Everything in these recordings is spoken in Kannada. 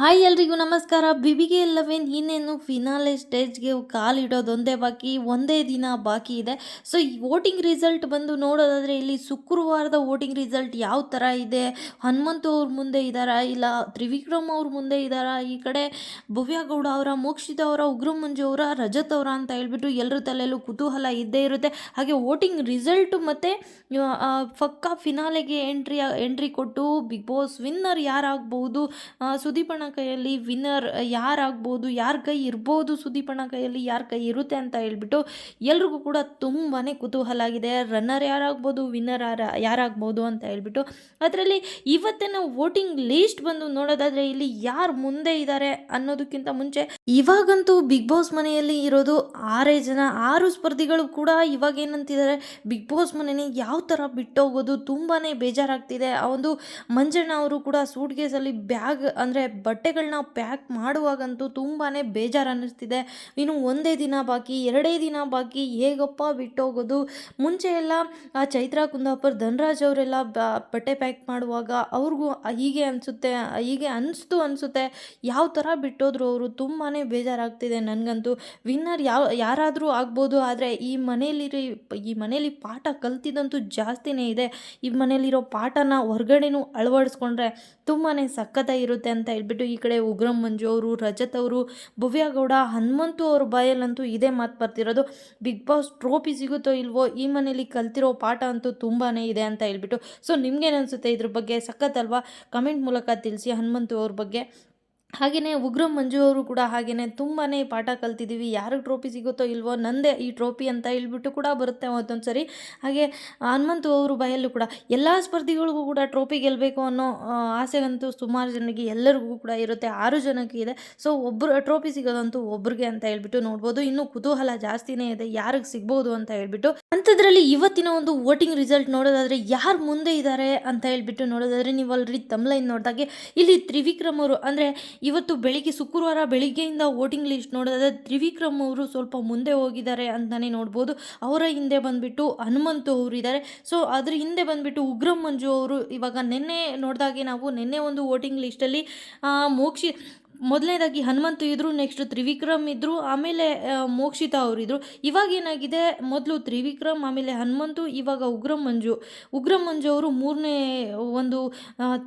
ಹಾಯ್ ಎಲ್ರಿಗೂ ನಮಸ್ಕಾರ. ಬಿಬಿಗೆ ಲೆವೆನ್ ಇನ್ನೇನು ಫಿನಾಲೆ ಸ್ಟೇಜ್ಗೆ ಕಾಲಿಡೋದೊಂದೇ ಬಾಕಿ, ಒಂದೇ ದಿನ ಬಾಕಿ ಇದೆ. ಸೊ ಈ ವೋಟಿಂಗ್ ರಿಸಲ್ಟ್ ಬಂದು ನೋಡೋದಾದರೆ ಇಲ್ಲಿ ಶುಕ್ರವಾರದ ವೋಟಿಂಗ್ ರಿಸಲ್ಟ್ ಯಾವ ಥರ ಇದೆ? ಹನುಮಂತ ಅವ್ರ ಮುಂದೆ ಇದ್ದಾರಾ ಇಲ್ಲ ತ್ರಿವಿಕ್ರಮ್ ಅವ್ರ ಮುಂದೆ ಇದ್ದಾರಾ ಈ ಕಡೆ ಭವ್ಯಗೌಡ ಅವರ, ಮೋಕ್ಷಿತ ಅವರ ಉಗ್ರ ಮಂಜು ಅವರ, ರಜತ್ ಅವರ ಅಂತ ಹೇಳ್ಬಿಟ್ಟು ಎಲ್ಲರ ತಲೆಯಲ್ಲೂ ಕುತೂಹಲ ಇದ್ದೇ ಇರುತ್ತೆ. ಹಾಗೆ ವೋಟಿಂಗ್ ರಿಸಲ್ಟ್ ಮತ್ತು ಪಕ್ಕಾ ಫಿನಾಲೆಗೆ ಎಂಟ್ರಿ ಎಂಟ್ರಿ ಕೊಟ್ಟು ಬಿಗ್ ಬಾಸ್ ವಿನ್ನರ್ ಯಾರಾಗ್ಬೋದು? ಸುದೀಪಣ ಸುದೀಪಣ್ಣ ಕೈಯಲ್ಲಿ ವಿನ್ನರ್ ಯಾರಾಗ್ಬೋದು, ಯಾರ ಕೈ ಇರ್ಬೋದು ಸುದೀಪಣ್ಣ ಕೈಯಲ್ಲಿ, ಯಾರ ಕೈ ಇರುತ್ತೆ ಅಂತ ಹೇಳ್ಬಿಟ್ಟು ಎಲ್ರಿಗೂ ಕೂಡ ತುಂಬಾ ಕುತೂಹಲ ಆಗಿದೆ ರನ್ನರ್ ಯಾರಾಗ್ಬೋದು ವಿನ್ನರ್ ಯಾರ, ಯಾರಾಗ್ಬೋದು ಅಂತ ಹೇಳ್ಬಿಟ್ಟು ಅದರಲ್ಲಿ ಇವತ್ತಿನ ವೋಟಿಂಗ್ ಲೀಸ್ಟ್ ಬಂದು ನೋಡೋದಾದರೆ ಇಲ್ಲಿ ಯಾರು ಮುಂದೆ ಇದ್ದಾರೆ ಅನ್ನೋದಕ್ಕಿಂತ ಮುಂಚೆ ಇವಾಗಂತೂ ಬಿಗ್ ಬಾಸ್ ಮನೆಯಲ್ಲಿ ಇರೋದು ಆರೇ ಜನ. ಆರು ಸ್ಪರ್ಧಿಗಳು ಕೂಡ ಇವಾಗ ಏನಂತಿದ್ದಾರೆ ಬಿಗ್ ಬಾಸ್ ಮನೆನೇ ಯಾವ ಥರ ಬಿಟ್ಟೋಗೋದು ತುಂಬಾ ಬೇಜಾರಾಗ್ತಿದೆ. ಆ ಒಂದು ಮಂಜಣ್ಣ ಅವರು ಕೂಡ ಸೂಟ್ ಕೇಸಲ್ಲಿ ಬ್ಯಾಗ್ ಅಂದರೆ ಬಟ್ಟೆಗಳನ್ನ ಪ್ಯಾಕ್ ಮಾಡುವಾಗಂತೂ ತುಂಬಾ ಬೇಜಾರು ಅನ್ನಿಸ್ತಿದೆ ಇನ್ನು ಒಂದೇ ದಿನ ಬಾಕಿ, ಎರಡೇ ದಿನ ಬಾಕಿ, ಹೇಗಪ್ಪ ಬಿಟ್ಟೋಗೋದು? ಮುಂಚೆ ಎಲ್ಲ ಆ ಚೈತ್ರ, ಕುಂದಾಪುರ್, ಧನರಾಜ್ ಅವರೆಲ್ಲ ಬಟ್ಟೆ ಪ್ಯಾಕ್ ಮಾಡುವಾಗ ಅವ್ರಿಗೂ ಹೀಗೆ ಅನಿಸುತ್ತೆ, ಹೀಗೆ ಅನಿಸ್ತು ಅನಿಸುತ್ತೆ. ಯಾವ ಥರ ಬಿಟ್ಟೋದ್ರು ಅವರು ತುಂಬಾ ಬೇಜಾರಾಗ್ತಿದೆ ನನಗಂತೂ. ವಿನ್ನರ್ ಯಾವ, ಯಾರಾದರೂ ಆಗ್ಬೋದು, ಆದರೆ ಈ ಮನೇಲಿರೋ, ಈ ಮನೇಲಿ ಪಾಠ ಕಲ್ತಿದ್ದಂತೂ ಜಾಸ್ತಿನೇ ಇದೆ. ಈ ಮನೇಲಿರೋ ಪಾಠನ ಹೊರ್ಗಡೆನೂ ಅಳವಡಿಸ್ಕೊಂಡ್ರೆ ತುಂಬಾ ಸಖತ್ತಾಗಿರುತ್ತೆ ಅಂತ ಹೇಳ್ಬಿಟ್ಟು ಈ ಕಡೆ ಉಗ್ರಂ ಮಂಜು ಅವರು, ರಜತ್ ಅವರು, ಭವ್ಯಗೌಡ, ಹನುಮಂತು ಅವ್ರ ಬಾಯಲ್ಲಂತೂ ಇದೇ ಮಾತು ಬರ್ತಿರೋದು. ಬಿಗ್ ಬಾಸ್ ಟ್ರೋಫಿ ಸಿಗುತ್ತೋ ಇಲ್ವೋ ಈ ಮನೇಲಿ ಕಲ್ತಿರೋ ಪಾಠ ಅಂತೂ ತುಂಬಾ ಇದೆ ಅಂತ ಹೇಳ್ಬಿಟ್ಟು. ಸೊ, ನಿಮ್ಗೇನು ಅನಿಸುತ್ತೆ ಇದ್ರ ಬಗ್ಗೆ? ಸಖತ್ತಲ್ವಾ ಕಮೆಂಟ್ ಮೂಲಕ ತಿಳಿಸಿ ಹನುಮಂತು ಅವ್ರ ಬಗ್ಗೆ. ಹಾಗೆಯೇ ಉಗ್ರಂ ಮಂಜು ಅವರು ಕೂಡ ಹಾಗೆಯೇ ತುಂಬಾ ಪಾಠ ಕಲ್ತಿದ್ದೀವಿ ಯಾರಿಗೆ ಟ್ರೋಫಿ ಸಿಗುತ್ತೋ ಇಲ್ವೋ ನಂದೇ ಈ ಟ್ರೋಫಿ ಅಂತ ಹೇಳ್ಬಿಟ್ಟು ಕೂಡ ಬರುತ್ತೆ ಒಂದೊಂದು ಸರಿ ಹಾಗೆ ಹನುಮಂತು ಅವರು ಬಯಲ್ಲೂ ಕೂಡ ಎಲ್ಲ ಸ್ಪರ್ಧಿಗಳಿಗೂ ಕೂಡ ಟ್ರೋಫಿ ಗೆಲ್ಲಬೇಕು ಅನ್ನೋ ಆಸೆಗಂತೂ ಸುಮಾರು ಜನಕ್ಕೆ ಎಲ್ಲರಿಗೂ ಕೂಡ ಇರುತ್ತೆ. ಆರು ಜನಕ್ಕೆ ಇದೆ. ಸೊ ಒಬ್ಬರು ಟ್ರೋಫಿ ಸಿಗೋದಂತೂ ಒಬ್ರಿಗೆ ಅಂತ ಹೇಳ್ಬಿಟ್ಟು ನೋಡ್ಬೋದು. ಇನ್ನು ಕುತೂಹಲ ಜಾಸ್ತಿನೇ ಇದೆ. ಯಾರಿಗೆ ಸಿಗ್ಬೋದು ಅಂತ ಹೇಳ್ಬಿಟ್ಟು. ಅಂಥದ್ರಲ್ಲಿ ಇವತ್ತಿನ ಒಂದು ವೋಟಿಂಗ್ ರಿಸಲ್ಟ್ ನೋಡೋದಾದರೆ ಯಾರು ಮುಂದೆ ಇದ್ದಾರೆ ಅಂತ ಹೇಳ್ಬಿಟ್ಟು ನೋಡೋದಾದರೆ ನೀವು ಅಲ್ರಿ ತಮ್ಲೈನ್ ನೋಡಿದಾಗೆ ಇಲ್ಲಿ ತ್ರಿವಿಕ್ರಮ್ ಅವರು. ಅಂದರೆ ಇವತ್ತು ಬೆಳಿಗ್ಗೆ, ಶುಕ್ರವಾರ ಬೆಳಿಗ್ಗೆಯಿಂದ ವೋಟಿಂಗ್ ಲಿಸ್ಟ್ ನೋಡೋದಾದ್ರೆ ತ್ರಿವಿಕ್ರಮ್ ಅವರು ಸ್ವಲ್ಪ ಮುಂದೆ ಹೋಗಿದ್ದಾರೆ ಅಂತಲೇ ನೋಡ್ಬೋದು. ಅವರ ಹಿಂದೆ ಬಂದುಬಿಟ್ಟು ಹನುಮಂತು ಅವರು ಇದ್ದಾರೆ. ಸೊ ಅದ್ರ ಹಿಂದೆ ಬಂದುಬಿಟ್ಟು ಉಗ್ರಂ ಮಂಜು ಅವರು ಇವಾಗ ನಿನ್ನೆ ನೋಡಿದಾಗೆ ನಾವು ನಿನ್ನೆ ಒಂದು ವೋಟಿಂಗ್ ಲಿಸ್ಟಲ್ಲಿ ಮೋಕ್ಷಿ ಮೊದಲನೇದಾಗಿ ಹನುಮಂತು ಇದ್ದರು ನೆಕ್ಸ್ಟ್ ತ್ರಿವಿಕ್ರಮ್ ಇದ್ದರು ಆಮೇಲೆ ಮೋಕ್ಷಿತಾ ಅವರಿದ್ದರು ಇವಾಗ ಏನಾಗಿದೆ? ಮೊದಲು ತ್ರಿವಿಕ್ರಮ್, ಆಮೇಲೆ ಹನುಮಂತು, ಇವಾಗ ಉಗ್ರಮಂಜು ಮಂಜು. ಉಗ್ರಂ ಮಂಜು ಅವರು ಮೂರನೇ, ಒಂದು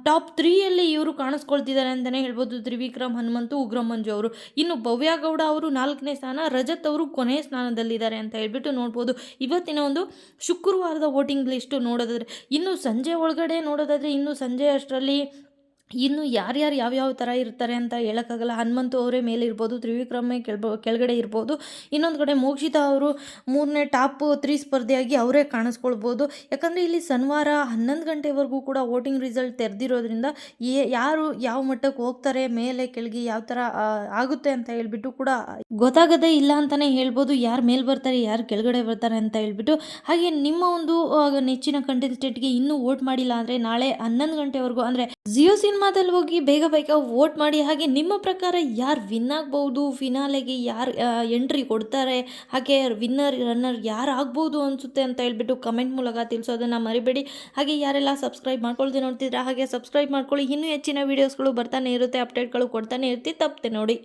ಟಾಪ್ ತ್ರೀಯಲ್ಲಿ ಇವರು ಕಾಣಿಸ್ಕೊಳ್ತಿದ್ದಾರೆ ಅಂತಲೇ ಹೇಳ್ಬೋದು. ತ್ರಿವಿಕ್ರಮ್, ಹನುಮಂತು, ಉಗ್ರಂ ಮಂಜು ಅವರು. ಇನ್ನು ಭವ್ಯಗೌಡ ಅವರು ನಾಲ್ಕನೇ ಸ್ಥಾನ, ರಜತ್ ಅವರು ಕೊನೆಯ ಸ್ಥಾನದಲ್ಲಿದ್ದಾರೆ ಅಂತ ಹೇಳ್ಬಿಟ್ಟು ನೋಡ್ಬೋದು. ಇವತ್ತಿನ ಒಂದು ಶುಕ್ರವಾರದ ವೋಟಿಂಗ್ ಲಿಸ್ಟು ನೋಡೋದಾದರೆ, ಇನ್ನು ಸಂಜೆ ಒಳಗಡೆ ನೋಡೋದಾದರೆ, ಇನ್ನು ಸಂಜೆ ಅಷ್ಟರಲ್ಲಿ ಇನ್ನು ಯಾರ್ಯಾರು ಯಾವ್ಯಾವ ಥರ ಇರ್ತಾರೆ ಅಂತ ಹೇಳೋಕ್ಕಾಗಲ್ಲ. ಹನುಮಂತು ಅವರೇ ಮೇಲೆ ಇರ್ಬೋದು, ತ್ರಿವಿಕ್ರಮೇ ಕೆಳ್ಬೋ, ಕೆಳಗಡೆ ಇರ್ಬೋದು. ಇನ್ನೊಂದು ಕಡೆ ಮೋಕ್ಷಿತಾ ಅವರು ಮೂರನೇ ಟಾಪ್ ತ್ರೀ ಸ್ಪರ್ಧೆಯಾಗಿ ಅವರೇ ಕಾಣಿಸ್ಕೊಳ್ಬೋದು. ಯಾಕಂದರೆ ಇಲ್ಲಿ ಶನಿವಾರ ಹನ್ನೊಂದು ಗಂಟೆವರೆಗೂ ಕೂಡ ವೋಟಿಂಗ್ ರಿಸಲ್ಟ್ ತೆರೆದಿರೋದ್ರಿಂದ ಯಾರು ಯಾವ ಮಟ್ಟಕ್ಕೆ ಹೋಗ್ತಾರೆ, ಮೇಲೆ, ಕೆಳಗೆ ಯಾವ ಥರ ಆಗುತ್ತೆ ಅಂತ ಹೇಳ್ಬಿಟ್ಟು ಕೂಡ ಗೊತ್ತಾಗದೇ ಇಲ್ಲ ಅಂತಲೇ ಹೇಳ್ಬೋದು. ಯಾರು ಮೇಲೆ ಬರ್ತಾರೆ, ಯಾರು ಕೆಳಗಡೆ ಬರ್ತಾರೆ ಅಂತ ಹೇಳ್ಬಿಟ್ಟು. ಹಾಗೆ ನಿಮ್ಮ ಒಂದು ನೆಚ್ಚಿನ ಕಂಟೆಸ್ಟೆಂಟ್ಗೆ ಇನ್ನೂ ವೋಟ್ ಮಾಡಿಲ್ಲ ಅಂದರೆ ನಾಳೆ ಹನ್ನೊಂದು ಗಂಟೆವರೆಗೂ ಅಂದರೆ ಜಿಯೋ ಸಿನಿಮಾದಲ್ಲಿ ಹೋಗಿ ಬೇಗ ಬೇಗ ವೋಟ್ ಮಾಡಿ ಹಾಗೆ ನಿಮ್ಮ ಪ್ರಕಾರ ಯಾರು ವಿನ್ ಆಗ್ಬೋದು? ಫಿನಾಲೆಗೆ ಯಾರು ಎಂಟ್ರಿ ಕೊಡ್ತಾರೆ? ಹಾಗೆ ವಿನ್ನರ್ ರನ್ನರ್ ಯಾರು ಆಗ್ಬೋದು ಅನಿಸುತ್ತೆ ಅಂತ ಹೇಳ್ಬಿಟ್ಟು ಕಮೆಂಟ್ ಮೂಲಕ ತಿಳಿಸೋದನ್ನು ಮರಿಬೇಡಿ. ಹಾಗೆ ಯಾರೆಲ್ಲ ಸಬ್ಸ್ಕ್ರೈಬ್ ಮಾಡ್ಕೊಳ್ದೆ ನೋಡ್ತಿದ್ರೆ ಹಾಗೆ ಸಬ್ಸ್ಕ್ರೈಬ್ ಮಾಡ್ಕೊಳ್ಳಿ. ಇನ್ನೂ ಹೆಚ್ಚಿನ ವೀಡಿಯೋಸ್ಗಳು ಬರ್ತಾನೆ ಇರುತ್ತೆ ಅಪ್ಡೇಟ್ಗಳು ಕೊಡ್ತಾನೆ ಇರ್ತಿ, ತಪ್ಪದೆ ನೋಡಿ.